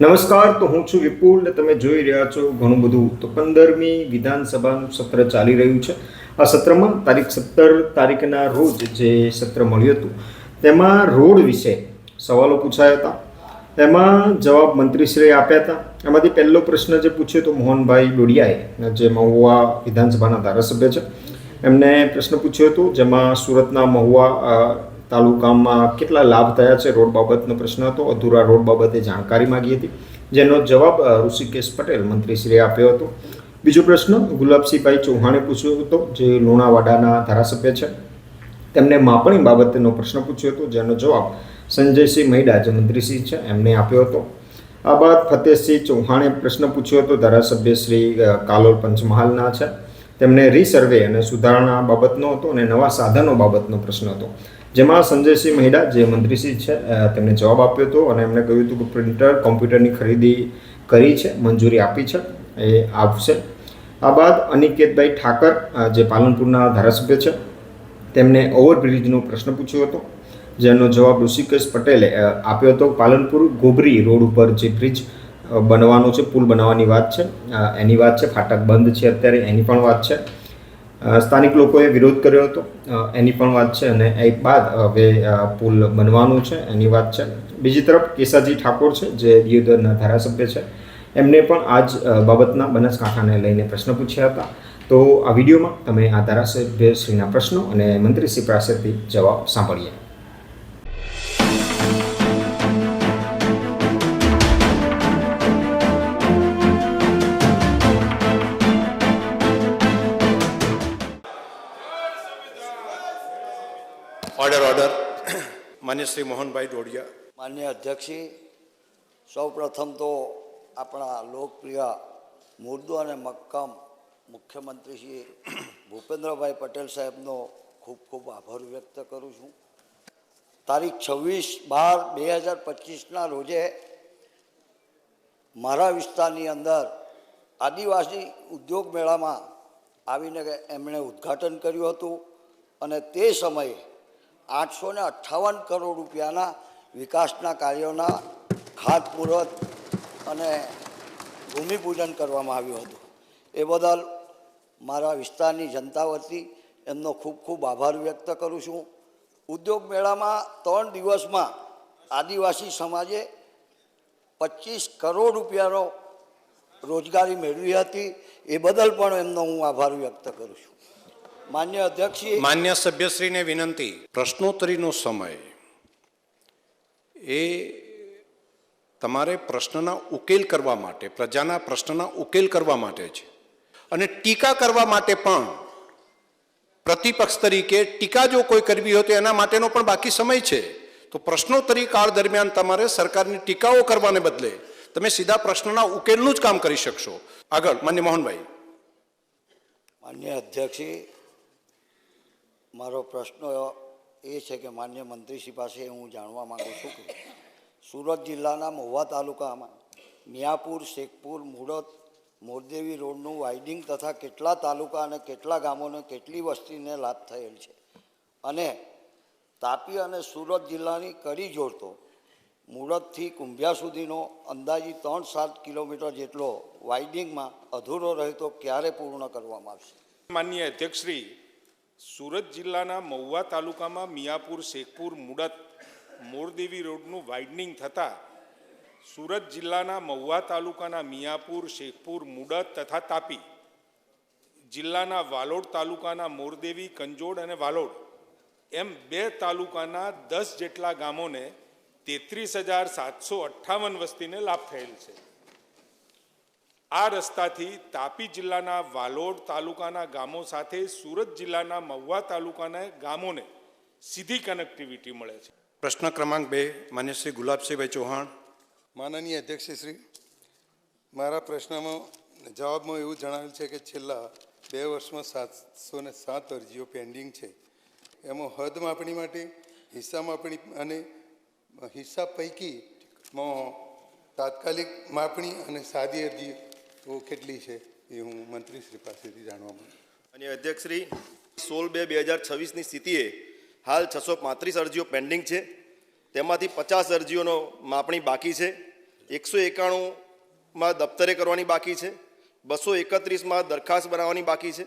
નમસ્કાર, તો હું છું વિપુલ ને તમે જોઈ રહ્યા છો ઘણું બધું. તો પંદરમી વિધાનસભાનું સત્ર ચાલી રહ્યું છે. આ સત્રમાં તારીખ સત્તર તારીખના રોજ જે સત્ર મળ્યું હતું, તેમાં રોડ વિશે સવાલો પૂછાયા હતા. તેમાં જવાબ મંત્રીશ્રીએ આપ્યા હતા. એમાંથી પહેલો પ્રશ્ન જે પૂછ્યો તો મોહનભાઈ ડોડિયાએ જે મહુવા વિધાનસભાના ધારાસભ્ય છે. એમને પ્રશ્ન પૂછ્યો હતો, જેમાં સુરતના મહુવા તાલુકામાં કેટલા લાભ થયા છે રોડ બાબતનો પ્રશ્ન હતો. અધૂરા રોડ બાબતે જાણકારી માંગી હતી. જેનો જવાબ ઋષિકેશ પટેલ મંત્રીશ્રીએ આપ્યો હતો. બીજો પ્રશ્ન, ગુલાબસિંહભાઈ ચૌહાણે પૂછ્યો હતો, જે લુણાવાડાના ધારાસભ્ય છે. તેમને માપણી બાબતનો પ્રશ્ન પૂછ્યો હતો, જેનો જવાબ સંજયસિંહ મૈડા જે મંત્રીશ્રી છે, એમને આપ્યો હતો. આ બાદ ફતેહસિંહ ચૌહાણે પ્રશ્ન પૂછ્યો હતો, ધારાસભ્ય શ્રી કાલોલ પંચમહાલના છે. તેમને રીસર્વે અને સુધારણા બાબતનો હતો અને નવા સાધનો બાબતનો પ્રશ્ન હતો. જેમાં સંજયસિંહ મહિડા, જે મંત્રીશ્રી છે તેમને જવાબ આપ્યો હતો અને એમણે કહ્યું હતું કે પ્રિન્ટર કોમ્પ્યુટરની ખરીદી કરી છે, મંજૂરી આપી છે, એ આપશે આ બાદ અનિકેતભાઈ ઠાકર જે પાલનપુરના ધારાસભ્ય છે, તેમને ઓવરબ્રિજનો પ્રશ્ન પૂછ્યો હતો, જેનો જવાબ ઋષિકેશ પટેલે આપ્યો હતો. પાલનપુર ગોબરી રોડ ઉપર જે બ્રિજ બનવાનો છે, પુલ બનાવવાની વાત છે એની વાત છે, ફાટક બંધ છે અત્યારે, એની પણ વાત છે. સ્થાનિક લોકોએ વિરોધ કર્યો હતો. એની પણ વાત છે અને એ બાદ હવે પુલ બનવાનું છે, એની વાત છે. બીજી તરફ કેસાજી ઠાકોર છે, જે દિયોદરના ધારાસભ્ય છે. એમને પણ આ જ બાબતના બનાસકાંઠાને લઈને પ્રશ્ન પૂછ્યા હતા. તો આ વિડીયોમાં તમે આ ધારાસભ્યશ્રીના પ્રશ્નો અને મંત્રીશ્રી પાસેથી જવાબ સાંભળીએ. ઓર્ડર ઓર્ડર માન્ય શ્રી મોહનભાઈ ડોડિયા માન્ય અધ્યક્ષી સૌ પ્રથમ તો આપણા લોકપ્રિય મુર્દો અને મક્કમ મુખ્યમંત્રી શ્રી ભૂપેન્દ્રભાઈ પટેલ સાહેબનો ખૂબ ખૂબ આભાર વ્યક્ત કરું છું. તારીખ છવ્વીસ બાર બે હજાર પચીસના રોજે મારા વિસ્તારની અંદર આદિવાસી ઉદ્યોગ મેળામાં આવીને એમણે ઉદ્ઘાટન કર્યું હતું અને તે સમયે આઠસો ને અઠ્ઠાવન કરોડ રૂપિયાના વિકાસના કાર્યોના ખાતમુહૂર્ત અને ભૂમિપૂજન કરવામાં આવ્યું હતું. એ બદલ મારા વિસ્તારની જનતા વતી એમનો ખૂબ ખૂબ આભાર વ્યક્ત કરું છું. ઉદ્યોગ મેળામાં ત્રણ દિવસમાં આદિવાસી સમાજે પચીસ કરોડ રૂપિયાનો રોજગારી મેળવી હતી. એ બદલ પણ એમનો હું આભાર વ્યક્ત કરું છું. માન્ય અધ્યક્ષ માન્ય સભ્યશ્રીને વિનંતી. પ્રશ્નોત્તરીનો સમય. એ તમારે પ્રશ્નના ઉકેલ કરવા માટે પ્રજાના પ્રશ્નના ઉકેલ કરવા માટે છે. અને ટીકા કરવા માટે પણ પ્રતિપક્ષ તરીકે ટીકા જો કોઈ કરવી હોય તો એના માટેનો પણ બાકી સમય છે. તો પ્રશ્નોત્તરી કાળ દરમિયાન તમારે સરકારની ટીકાઓ કરવાને બદલે તમે સીધા પ્રશ્નના ઉકેલનું જ કામ કરી શકશો. આગળ માન્ય મોહનભાઈ. માન્ય અધ્યક્ષી મારો પ્રશ્ન એ છે કે માન્ય મંત્રીશ્રી પાસે હું જાણવા માગું છું કે સુરત જિલ્લાના મહુવા તાલુકામાં મિયાપુર, શેખપુર મુડત મોરદેવી રોડનું વાઇડિંગ તથા કેટલા તાલુકા અને કેટલા ગામોને કેટલી વસ્તીને લાભ થયેલ છે? અને તાપી અને સુરત જિલ્લાની કડી જોડતો મુળતથી કુંભિયા સુધીનો અંદાજી ત્રણ સાત કિલોમીટર જેટલો વાઇડિંગમાં અધૂરો રહેતો ક્યારે પૂર્ણ કરવામાં આવશે? માનનીય અધ્યક્ષશ્રી સુરત જિલ્લાના મહુવા તાલુકામાં મિયાપુર, શેખપુર, મુડત, મોરદેવી રોડનું વાઇડનિંગ થતાં સુરત જિલ્લાના મહુવા તાલુકાના મિયાપુર, શેખપુર, મુડત તથા તાપી જિલ્લાના વાલોડ તાલુકાના મોરદેવી, કંજોડ અને વાલોડ એમ બે તાલુકાના દસ જેટલા ગામોને તેત્રીસ હજાર સાતસો અઠ્ઠાવન વસ્તીને લાભ થયેલ છે. આ રસ્તાથી તાપી જિલ્લાના વાલોડ તાલુકાના ગામો સાથે સુરત જિલ્લાના મહુવા તાલુકાના ગામોને સીધી કનેક્ટિવિટી મળે છે. પ્રશ્ન ક્રમાંક બે માન્ય શ્રી ગુલાબસિંહભાઈ ચૌહાણ. માનનીય અધ્યક્ષશ્રી મારા પ્રશ્નમાં જવાબમાં એવું જણાવેલ છે કે છેલ્લા બે વર્ષમાં સાતસો ને સાત અરજીઓ પેન્ડિંગ છે. એમાં હદ માપણી માટે હિસ્સા માપણી અને હિસ્સા પૈકીમાં તાત્કાલિક માપણી અને સાદી અરજીઓ કેટલી છે એ હું મંત્રીશ્રી પાસેથી જાણવા માંગુ અને અધ્યક્ષશ્રી, સોળ બે બે હજાર છવ્વીસની સ્થિતિએ હાલ છસો પાંત્રીસ અરજીઓ પેન્ડિંગ છે. તેમાંથી પચાસ અરજીઓનો માપણી બાકી છે. એકસો એકાણુંમાં દફતરે કરવાની બાકી છે. બસો એકત્રીસમાં દરખાસ્ત બનાવવાની બાકી છે.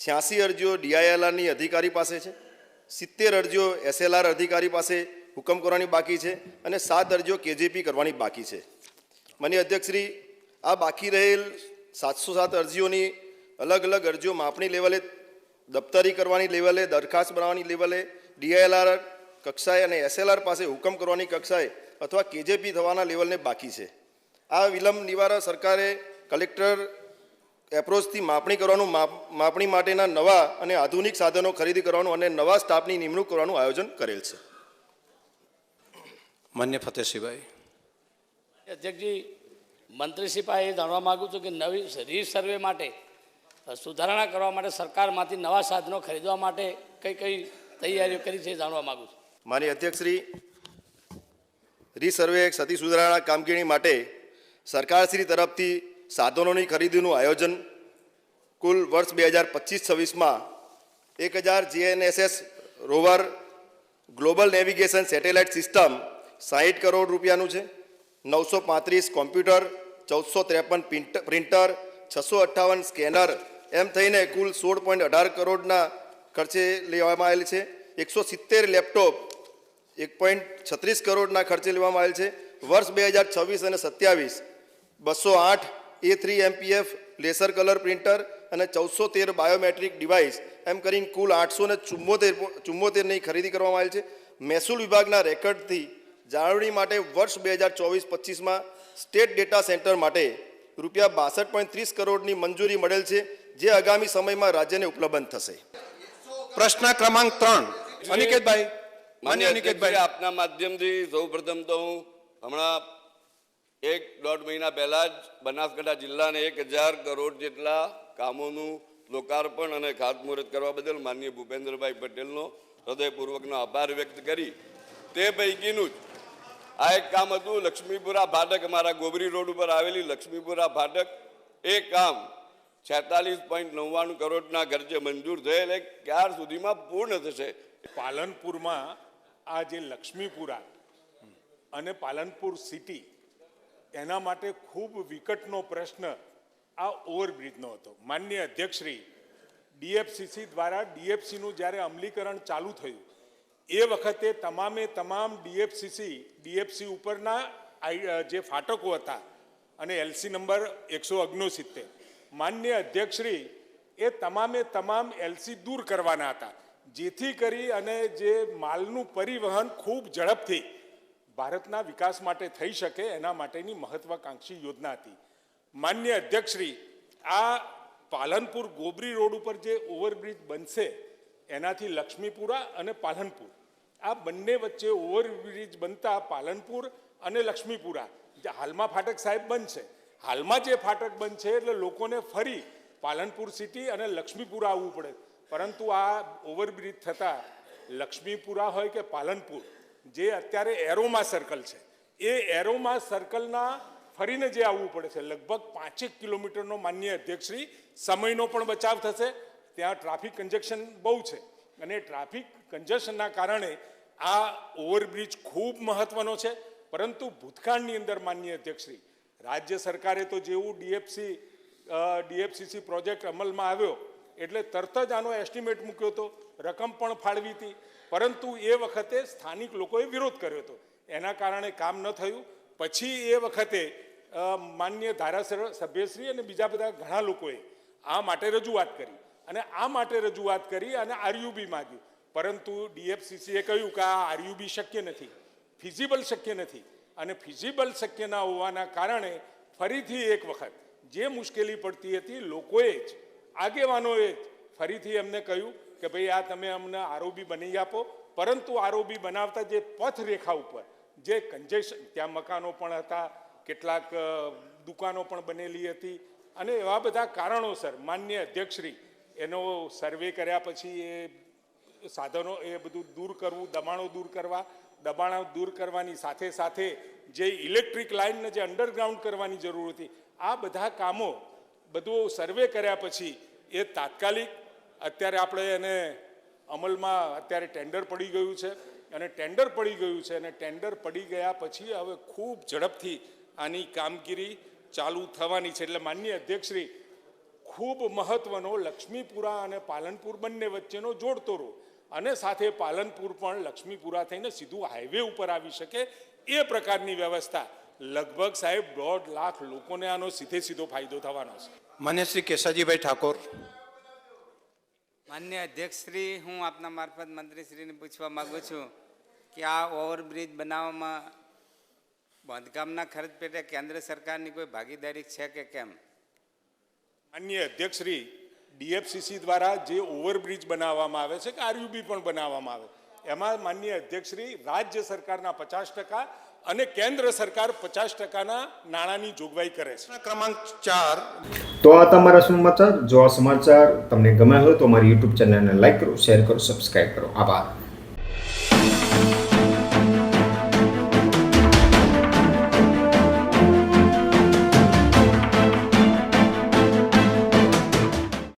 છ્યાસી અરજીઓ ડીઆઈએલઆરની અધિકારી પાસે છે. સિત્તેર અરજીઓ એસએલઆર અધિકારી પાસે હુકમ કરવાની બાકી છે અને સાત અરજીઓ કેજેપી કરવાની બાકી છે. માન્ય અધ્યક્ષશ્રી આ બાકી રહેલ સાતસો સાત અરજીઓની અલગ અલગ અરજીઓ માપણી લેવલે દફતરી કરવાની લેવલે દરખાસ્ત બનાવવાની લેવલે ડીઆઈએલઆર કક્ષાએ અને એસએલઆર પાસે હુકમ કરવાની કક્ષાએ અથવા કેજેપી થવાના લેવલને બાકી છે. આ વિલંબ નિવારણ સરકારે કલેક્ટર એપ્રોચથી માપણી કરવાનું માપ- માપણી માટેના નવા અને આધુનિક સાધનો ખરીદી કરવાનું અને નવા સ્ટાફની નિમણૂક કરવાનું આયોજન કરેલ છે. માન્ય ફતેહસિંહભાઈ. અધ્યક્ષજી મંત્રીશ્રી પાસે એ જાણવા માગું છું કે નવી રીસર્વે માટે સુધારણા કરવા માટે સરકારમાંથી નવા સાધનો ખરીદવા માટે કઈ કઈ તૈયારીઓ કરી છે એ જાણવા માગું છું. મારી અધ્યક્ષશ્રી, રીસર્વે સતી સુધારણા કામગીરી માટે સરકારશ્રી તરફથી સાધનોની ખરીદીનું આયોજન કુલ વર્ષ બે હજાર પચીસ છવ્વીસમાં એક હજાર GNSS rover global navigation satellite system સાહીઠ કરોડ રૂપિયાનું છે, નવસો પાંત્રીસ કોમ્પ્યુટર ચૌદસો ત્રેપન પ્રિન્ટર છસો અઠ્ઠાવન સ્કેનર એમ થઈને કુલ સોળ પોઈન્ટ અઢાર કરોડના ખર્ચે લેવામાં આવેલ છે. એકસો સિત્તેર લેપટોપ, એક પોઈન્ટ છત્રીસ કરોડના ખર્ચે લેવામાં આવેલ છે. વર્ષ બે હજાર છવ્વીસ અને સત્યાવીસ, બસો આઠ A three MPF laser colour printer અને ચૌદસો તેર બાયોમેટ્રિક ડિવાઇસ, એમ કરીને કુલ આઠસો ને ચુમ્મોતેર ચુમ્મોતેરની ખરીદી કરવામાં આવેલ છે. મહેસૂલ વિભાગના રેકર્ડથી જાળવણી માટે વર્ષ બે હજાર ચોવીસ પચીસમાં સ્ટેટ ડેટા સેન્ટર માટે રૂપિયા બાસઠ પોઈન્ટ ત્રીસ કરોડની મંજૂરી મળેલ છે જે આગામી સમયમાં રાજ્યને ઉપલબ્ધ થશે. પ્રશ્ન ક્રમાંક ત્રણ. અનિકેતભાઈ. માન્ય અનિકેતભાઈ. આપના માધ્યમથી સૌ પ્રથમ તો હું હમણાં એક દોઢ મહિના પહેલા જ બનાસકાંઠા જિલ્લાને એક હજાર કરોડ જેટલા કામોનું લોકાર્પણ અને ખાતમુહૂર્ત કરવા બદલ માનનીય ભૂપેન્દ્રભાઈ પટેલનો હૃદયપૂર્વકનો આભાર વ્યક્ત કરી. તે પૈકીનું જ આ એક કામ હતું, લક્ષ્મીપુરા ભાટક અમારા ગોબરી રોડ ઉપર આવેલી લક્ષ્મીપુરા ભાટક એ કામ છેતાલીસ પોઈન્ટ નવ્વાણું કરોડના ખર્ચે મંજૂર થયેલ એ ક્યાર સુધીમાં પૂર્ણ થશે. પાલનપુરમાં આ જે લક્ષ્મીપુરા અને પાલનપુર સિટી, એના માટે ખૂબ વિકટનો પ્રશ્ન આ ઓવરબ્રિજનો હતો. માન્ય અધ્યક્ષશ્રી, ડીએફસીસી દ્વારા ડીએફસીનું જ્યારે અમલીકરણ ચાલુ થયું એ વખતે તમામે તમામ ડીએફસીસી, ડીએફસી ઉપરના જે ફાટકો હતા, અને એલસી નંબર એકસો ઓગણસિત્તેર માન્ય અધ્યક્ષશ્રી, એ તમામે તમામ એલસી દૂર કરવાના હતા, જેથી કરી અને જે માલનું પરિવહન ખૂબ ઝડપથી ભારતના વિકાસ માટે થઈ શકે, એના માટેની મહત્વાકાંક્ષી યોજના હતી. માન્ય અધ્યક્ષશ્રી, આ પાલનપુર ગોબરી રોડ ઉપર જે ઓવરબ્રિજ બનશે, એનાથી લક્ષ્મીપુરા અને પાલનપુર. આ બંને વચ્ચે ઓવરબ્રિજ બનતા પાલનપુર અને લક્ષ્મીપુરા. હાલમાં ફાટક સાહેબ બંધ છે હાલમાં જે ફાટક બંધ છે એટલે લોકોને ફરી પાલનપુર સિટી અને લક્ષ્મીપુરા આવવું પડે. પરંતુ આ ઓવરબ્રિજ થતાં લક્ષ્મીપુરા હોય કે પાલનપુર, જે અત્યારે એરોમા સર્કલ છે. એ એરોમા સર્કલના ફરીને જે આવવું પડે છે, લગભગ પાંચેક કિલોમીટરનો માન્ય અધ્યક્ષશ્રી સમયનો પણ બચાવ થશે. ત્યાં ટ્રાફિક કન્જેક્શન બહુ છે. અને ટ્રાફિક કન્જેશનના કારણે આ ઓવરબ્રિજ ખૂબ મહત્વનો છે. પરંતુ ભૂતકાળની અંદર માન્ય અધ્યક્ષશ્રી, રાજ્ય સરકારે તો જેવું ડીએફસી ડીએફસીસી પ્રોજેક્ટ અમલમાં આવ્યો, એટલે તરત જ આનો એસ્ટિમેટ મૂક્યો હતો, રકમ પણ ફાળવી હતી. પરંતુ એ વખતે સ્થાનિક લોકોએ વિરોધ કર્યો હતો. એના કારણે કામ ન થયું. પછી એ વખતે માન્ય ધારાસભ્ય સભ્યશ્રી અને બીજા બધા ઘણા લોકોએ આ માટે રજૂઆત કરી. અને આ માટે રજૂઆત કરી અને આરયુબી માંગ્યું પરંતુ ડીએફસીસીએ કહ્યું કે આ આરયુબી શક્ય નથી, ફિઝિબલ શક્ય નથી અને ફિઝિબલ શક્ય ના હોવાના કારણે ફરીથી એક વખત જે મુશ્કેલી પડતી હતી લોકોએ જ, આગેવાનોએ જ ફરીથી એમને કહ્યું કે ભાઈ આ તમે અમને આરોબી બની આપો. પરંતુ આરોબી બનાવતા જે પથરેખા ઉપર જે કન્જેશન ત્યાં મકાનો પણ હતા, કેટલાક દુકાનો પણ બનેલી હતી અને એવા બધા કારણોસર માન્ય અધ્યક્ષશ્રી એનો સર્વે કર્યા પછી એ સાધનો એ બધું દૂર કરવું, દબાણો દૂર કરવા, દબાણો દૂર કરવાની સાથે સાથે જે ઇલેક્ટ્રિક લાઇનને જે અંડરગ્રાઉન્ડ કરવાની જરૂર હતી, આ બધા કામો બધું સર્વે કર્યા પછી એ તાત્કાલિક અત્યારે આપણે એને અમલમાં અત્યારે ટેન્ડર પડી ગયું છે અને ટેન્ડર પડી ગયું છે અને ટેન્ડર પડી ગયા પછી હવે ખૂબ ઝડપથી આની કામગીરી ચાલુ થવાની છે. એટલે માનનીય અધ્યક્ષશ્રી ખૂબ મહત્વનો લક્ષ્મીપુરા અને પાલનપુર બંને વચ્ચેનો જોડતો રોડ અને સાથે પાલનપુર પણ લક્ષ્મીપુરા થઈને સીધું હાઈવે ઉપર આવી શકે એ પ્રકારની વ્યવસ્થા. લગભગ સાહેબ દોઢ લાખ લોકોને આનો સીધે સીધો ફાયદો થવાનો છે. મને શ્રી કેશાજીભાઈ ઠાકોર. માન્ય અધ્યક્ષશ્રી હું આપના મારફત મંત્રીશ્રીને પૂછવા માગું છું કે આ ઓવરબ્રિજ બનાવવામાં બાંધકામના ખર્ચ પેટે કેન્દ્ર સરકારની કોઈ ભાગીદારી છે કે કેમ? માન્ય અધ્યક્ષશ્રી ડીએફસીસી દ્વારા જે ઓવરબ્રિજ બનાવવામાં આવે છે કે આરયુબી પણ બનાવવામાં આવે. એમાં માન્ય અધ્યક્ષશ્રી રાજ્ય સરકારના પચાસ ટકા અને કેન્દ્ર સરકાર પચાસ ટકાના નાણાંની જોગવાઈ કરે છે. ક્રમાંક ચાર. તો આ તમારા સમાચાર જો આ સમાચાર તમને ગમ્યા હોય તો અમારી યુટ્યુબ ચેનલને લાઈક કરો શેર કરો સબસ્ક્રાઈબ કરો. આભાર.